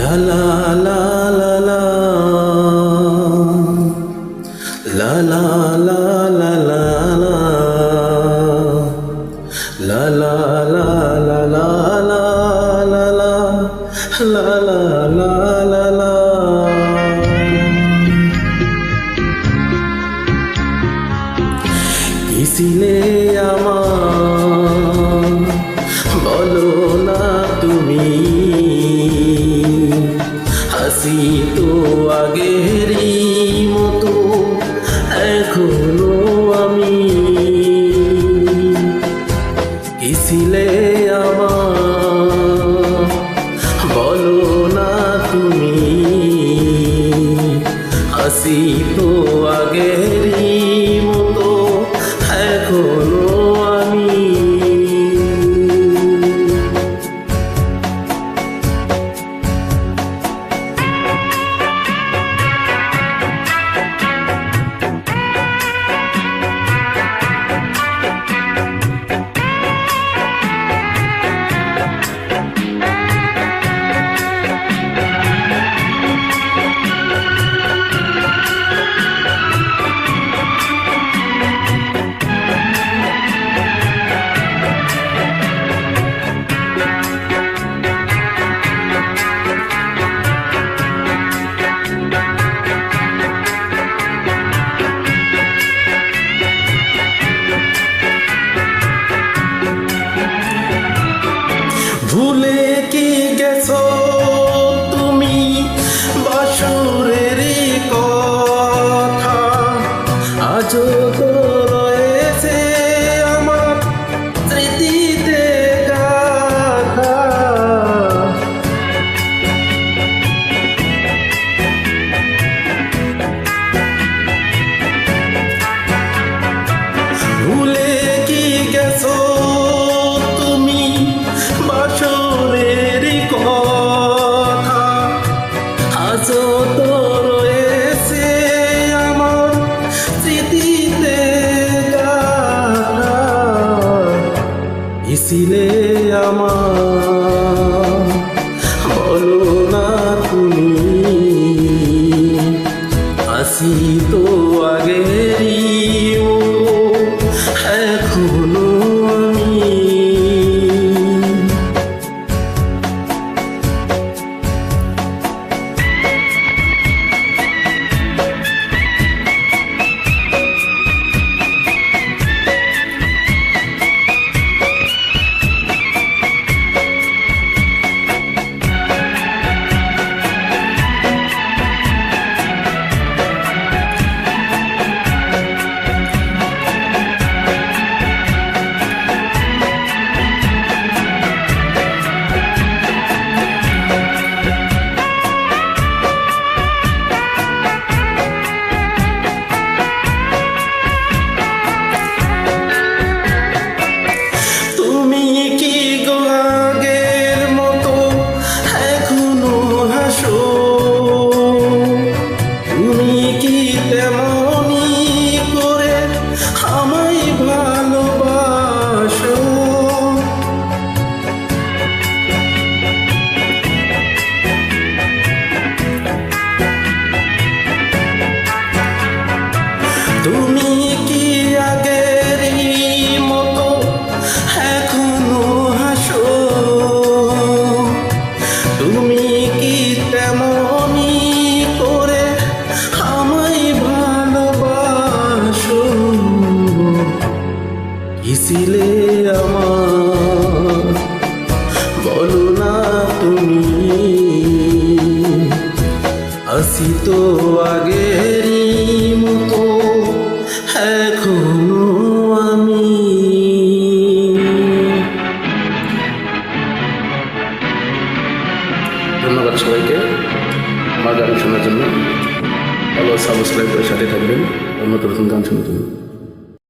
আমার বলো না তুমি হাসি তো আগেরই মতো এখনও আমি। কিসিলে আমার? বলো না তুমি। হাসি তো আগেরই ইসিলে আমার বলো না তুমি আসি তো তুমি কি আগেরই মতো এখনও হাসো? তুমি কি তেমনি করে আমায় ভালোবাসো? কিসিলে আমার? বলো না তুমি। আসি তো ধন্যবাদ সবাইকে। আমার গান শোনার জন্য। ভালো সাবস্ক্রাইব করে সাথে থাকবেন। অন্য নতুন গান শোনার জন্য